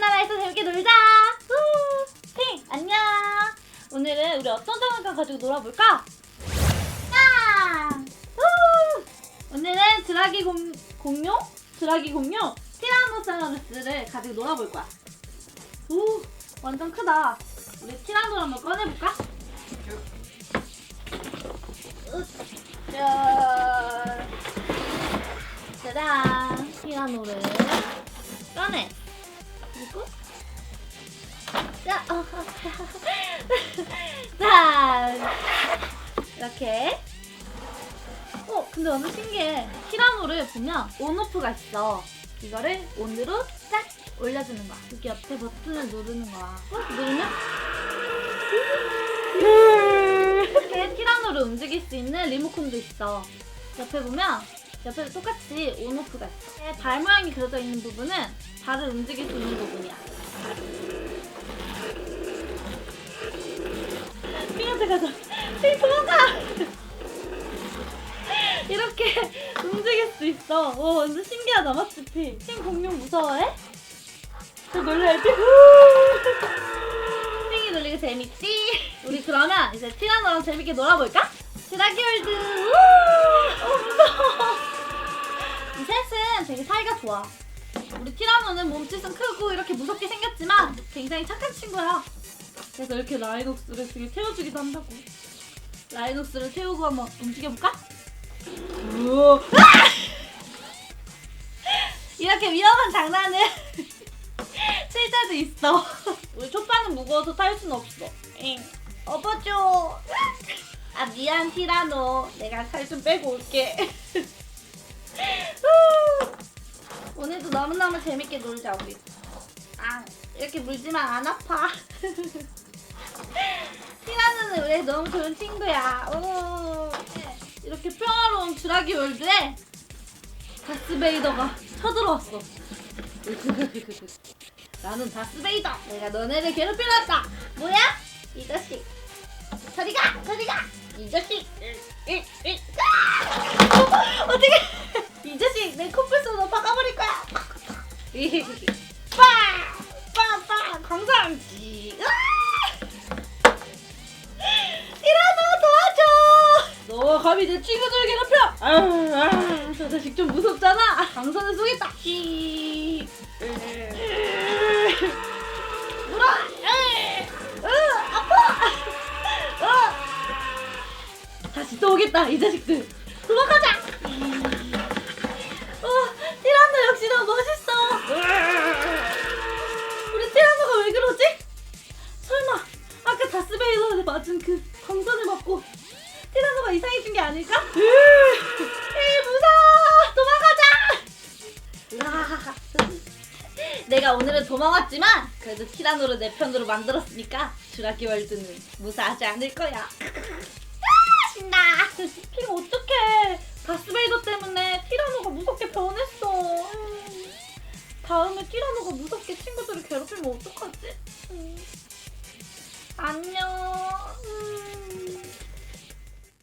나라에서 재밌게 놀자. 후. 핑 안녕. 오늘은 우리 어떤 장난감 가지고 놀아볼까? 아! 후. 오늘은 드라기 공, 공룡? 드라기 공룡 티라노사우루스를 가지고 놀아볼 거야. 오, 완전 크다. 우리 티라노를 한번 꺼내볼까? 짠. 짜잔. 티라노를 꺼내. 그리고 자, 어, 자, 이렇게. 어, 근데 완전 신기해. 티라노를 보면 온오프가 있어. 이거를 온으로 딱 올려주는 거야. 여기 옆에 버튼을 누르는 거야. 어, 누르면 이렇게 티라노를 움직일 수 있는 리모컨도 있어. 옆에 보면 옆에 똑같이 온오프가 있어. 네, 발 모양이 그려져 있는 부분은 발을 움직일 수 있는 부분이야. 핑한테 가자. 핑 도망가! 이렇게 움직일 수 있어. 오, 완전 신기하다, 맞지, 핑? 핑 공룡 무서워해? 저 놀라야지. 핑이 놀리고 재밌지? 우리 그러면 이제 티라노랑 재밌게 놀아볼까? 드라기 월드! 좋아. 우리 티라노는 몸짓은 크고 이렇게 무섭게 생겼지만 굉장히 착한 친구야. 그래서 이렇게 라이녹스를 되게 태워주기도 한다고. 라이녹스를 태우고 한번 움직여볼까? 우와. 아! 이렇게 위험한 장난을 칠 때도 있어. 우리 초파는 무거워서 탈순 없어. 엥. 업어줘. 아 미안 티라노. 내가 살 좀 빼고 올게. 오늘도 너무너무 재밌게 놀자 우리. 아 이렇게 물지만 안 아파. 티라노는 우리 너무 좋은 친구야. 오. 이렇게 평화로운 주라기 월드에 다스베이더가 쳐들어왔어. 나는 다스베이더. 내가 너네를 괴롭히러 왔다. 뭐야? 이 자식. 저리 가! 저리 가! 이 자식. 이, 이. 아! 어떻게? 이 자식 내 코뿔 쏘서 박아버릴 거야. 광상지. 으아! 티라노 도와줘! 너 감히 내 친구들을 괴롭혀! 아유, 아유, 저 자식 좀 무섭잖아. 강선을 쏘겠다. 으, 아파. 어. 다시 또 오겠다 이 자식들. 도망가자. 그 광선을 맞고 티라노가 이상해진 게 아닐까? 에이 무서워! 도망가자! 내가 오늘은 도망왔지만 그래도 티라노를 내 편으로 만들었으니까 주라기 월드는 무사하지 않을 거야. 아, 신나! 핑 어떡해! 다스베